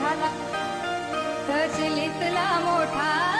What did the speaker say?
झाला. तसलीतला मोठा